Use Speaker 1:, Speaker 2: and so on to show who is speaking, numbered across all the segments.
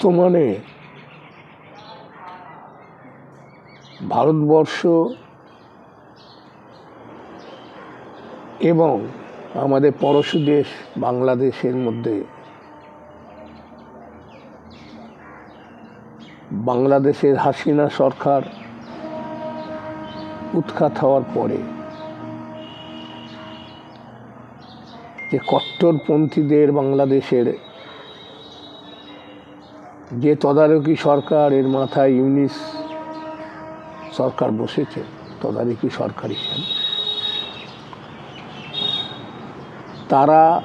Speaker 1: বর্তমানে ভারতবর্ষ এবং আমাদের পড়শি দেশ বাংলাদেশের মধ্যে বাংলাদেশের হাসিনা সরকার উৎখাত হওয়ার পরে যে কট্টরপন্থীদের বাংলাদেশের যে তদারকি সরকার, এর মাথায় ইউনিস সরকার বসেছে, তদারকি সরকার হিসেবে। তারা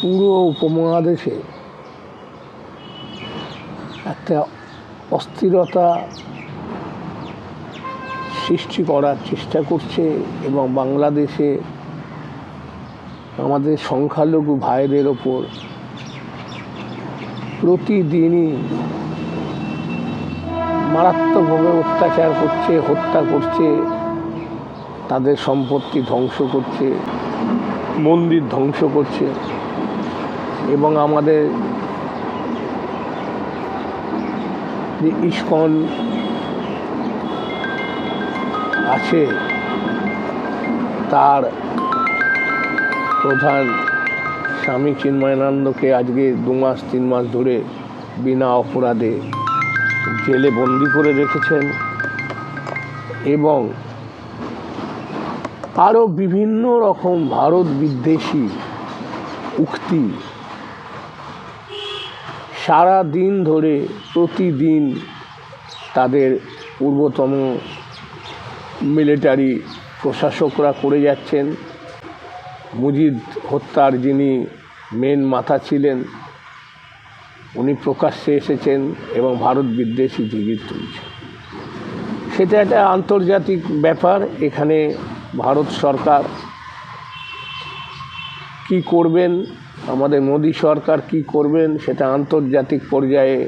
Speaker 1: পুরো উপমহাদেশে একটা অস্থিরতা সৃষ্টি করার চেষ্টা করছে এবং বাংলাদেশে আমাদের সংখ্যালঘু ভাইদের ওপর প্রতিদিনই মারাত্মকভাবে অত্যাচার করছে, হত্যা করছে, তাদের সম্পত্তি ধ্বংস করছে, মন্দির ধ্বংস করছে এবং আমাদের যে ইস্কন আছে, তার প্রধান স্বামী চিন্ময়ানন্দকে আজকে দু মাস, তিন মাস ধরে বিনা অপরাধে জেলে বন্দি করে রেখেছেন এবং আরও বিভিন্ন রকম ভারত বিদ্বেষী উক্তি সারা দিন ধরে প্রতিদিন তাদের পূর্বতম মিলিটারি প্রশাসকরা করে যাচ্ছেন। মুজিদ হত্যার যিনি মেন মাথা ছিলেন, উনি প্রকাশ্যে এসেছেন এবং ভারত বিদ্বেষী জিগির তুলছেন। সেটা একটা আন্তর্জাতিক ব্যাপার, এখানে ভারত সরকার কি করবেন, আমাদের মোদী সরকার কি করবেন, সেটা আন্তর্জাতিক পর্যায়ে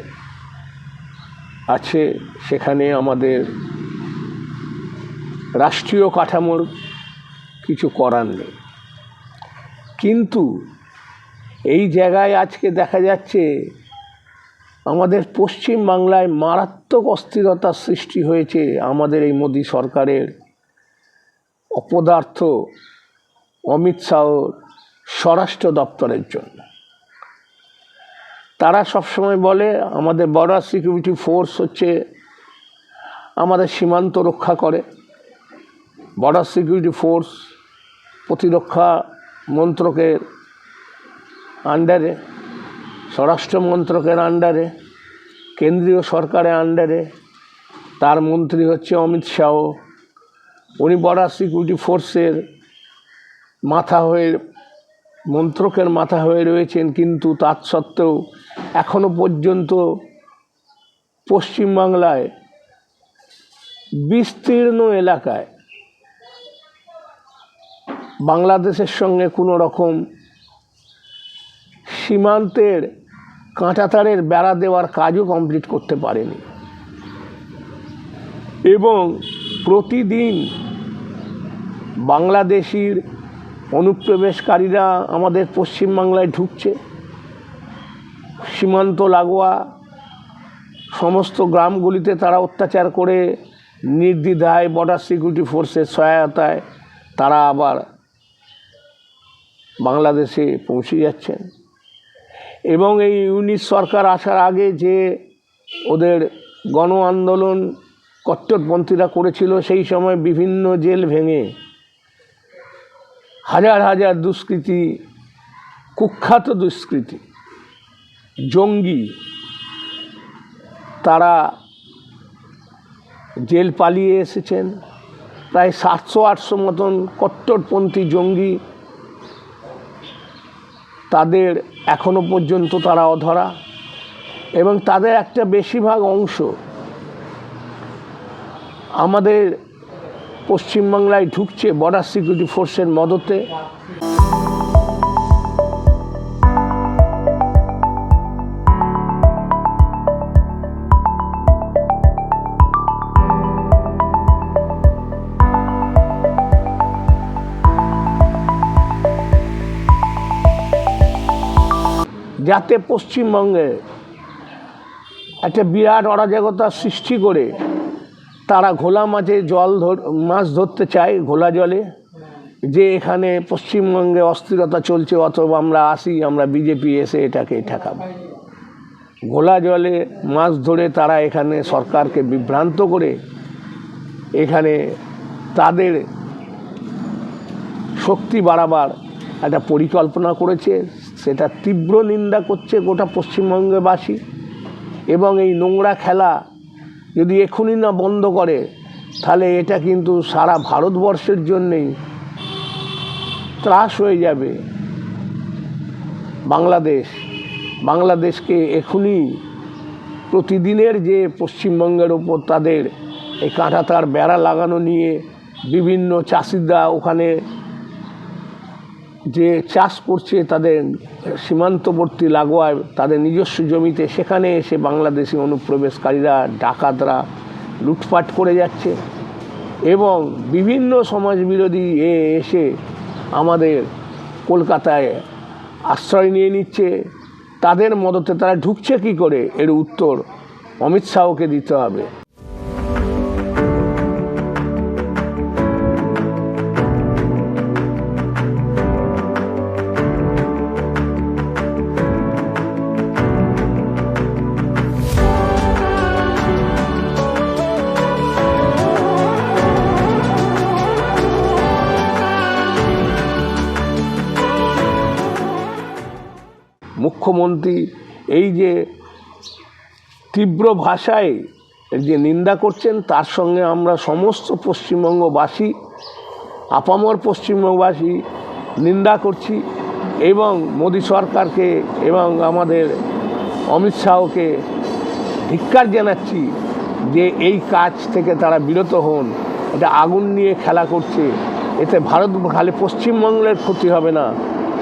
Speaker 1: আছে, সেখানে আমাদের রাষ্ট্রীয় কাঠামোর কিছু করার নেই। কিন্তু এই জায়গায় আজকে দেখা যাচ্ছে আমাদের পশ্চিম বাংলায় মারাত্মক অস্থিরতার সৃষ্টি হয়েছে আমাদের এই মোদী সরকারের। অপদার্থ অমিত শাহর স্বরাষ্ট্র দপ্তরের জন্য। তারা সবসময় বলে, আমাদের বর্ডার সিকিউরিটি ফোর্স হচ্ছে আমাদের সীমান্ত রক্ষা করে। বর্ডার সিকিউরিটি ফোর্স প্রতিরক্ষা মন্ত্রকের আন্ডারে, স্বরাষ্ট্র মন্ত্রকের আন্ডারে, কেন্দ্রীয় সরকারের আন্ডারে, তার মন্ত্রী হচ্ছে অমিত শাহ। উনি বর্ডার সিকিউরিটি ফোর্সের মাথা হয়ে, মন্ত্রকের মাথা হয়ে রয়েছেন, কিন্তু তার সত্ত্বেও এখনও পর্যন্ত পশ্চিমবাংলায় বিস্তীর্ণ এলাকায় বাংলাদেশের সঙ্গে কোনো রকম সীমান্তের কাঁটাতারের বেড়া দেওয়ার কাজও কমপ্লিট করতে পারেনি। এবং প্রতিদিন বাংলাদেশির অনুপ্রবেশকারীরা আমাদের পশ্চিমবাংলায় ঢুকছে। সীমান্ত লাগোয়া সমস্ত গ্রামগুলিতে তারা অত্যাচার করে নির্দ্বিধায় বর্ডার সিকিউরিটি ফোর্সের সহায়তায় তারা আবার বাংলাদেশে পৌঁছে যাচ্ছেন। এবং এই ইউনিট সরকার আসার আগে যে ওদের গণ আন্দোলন কট্টরপন্থীরা করেছিল, সেই সময় বিভিন্ন জেল ভেঙে হাজার হাজার দুষ্কৃতি, কুখ্যাত দুষ্কৃতি, জঙ্গি, তারা জেল পালিয়ে এসেছেন। প্রায় সাতশো আটশো মতন কট্টরপন্থী জঙ্গি তাদের এখনও পর্যন্ত তারা অধরা এবং তাদের একটা বেশিরভাগ অংশ আমাদের পশ্চিমবাংলায় ঢুকছে বর্ডার সিকিউরিটি ফোর্সের মদতে। যাতে পশ্চিমবঙ্গে একটা বিরাট অরাজকতার সৃষ্টি করে তারা ঘোলা মাছে জল ধর, মাছ ধরতে চায়, ঘোলা জলে, যে এখানে পশ্চিমবঙ্গে অস্থিরতা চলছে, অথবা আমরা আসি, আমরা বিজেপি এসে এটাকে ঠেকাবো। ঘোলা জলে মাছ ধরে তারা এখানে সরকারকে বিভ্রান্ত করে, এখানে তাদের শক্তি বাড়াবার একটা পরিকল্পনা করেছে। সেটা তীব্র নিন্দা করছে গোটা পশ্চিমবঙ্গবাসী। এবং এই নোংরা খেলা যদি এখনই না বন্ধ করে, তাহলে এটা কিন্তু সারা ভারতবর্ষের জন্যেই ত্রাস হয়ে যাবে। বাংলাদেশ, বাংলাদেশকে এখনই প্রতিদিনের যে পশ্চিমবঙ্গের ওপর তাদের এই কাঁটাতার বেড়া লাগানো নিয়ে বিভিন্ন চাষিরা ওখানে যে চাষ করছে তাদের সীমান্তবর্তী লাগোয়ায় তাদের নিজস্ব জমিতে, সেখানে এসে বাংলাদেশি অনুপ্রবেশকারীরা ডাকাতরা লুটপাট করে যাচ্ছে এবং বিভিন্ন সমাজবিরোধী এ এসে আমাদের কলকাতায় আশ্রয় নিয়ে নিচ্ছে। তাদের মদতে তারা ঢুকছে কি করে? এর উত্তর অমিত শাহকে দিতে হবে। মুখ্যমন্ত্রী এই যে তীব্র ভাষায় যে নিন্দা করছেন, তার সঙ্গে আমরা সমস্ত পশ্চিমবঙ্গবাসী, আপামর পশ্চিমবঙ্গবাসী নিন্দা করছি এবং মোদী সরকারকে এবং আমাদের অমিত শাহকে ধিক্কার জানাচ্ছি যে এই কাজ থেকে তারা বিরত হন। এটা আগুন নিয়ে খেলা করছে। এতে ভারত, খালি পশ্চিমবঙ্গের ক্ষতি হবে না।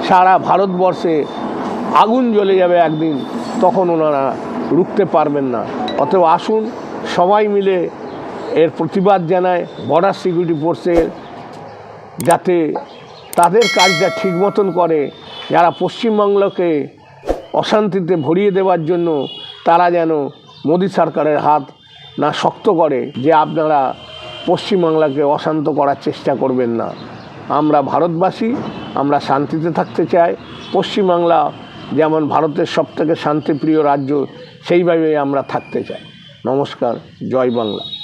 Speaker 1: সারা ভারতবর্ষে আগুন জ্বলে যাবে একদিন, তখন ওনারা রুখতে পারবেন না। অতএব আসুন, সবাই মিলে এর প্রতিবাদ জানায় বর্ডার সিকিউরিটি ফোর্সের যাতে তাদের কাজটা ঠিক মতন করে। যারা পশ্চিমবাংলাকে অশান্তিতে ভরিয়ে দেওয়ার জন্য তারা যেন মোদী সরকারের হাত না শক্ত করে, যে আপনারা পশ্চিমবাংলাকে অশান্ত করার চেষ্টা করবেন না। আমরা ভারতবাসী, আমরা শান্তিতে থাকতে চাই। পশ্চিমবাংলা যেমন ভারতের সবথেকে শান্তিপ্রিয় রাজ্য সেইভাবেই আমরা থাকতে চাই। নমস্কার জয় বাংলা।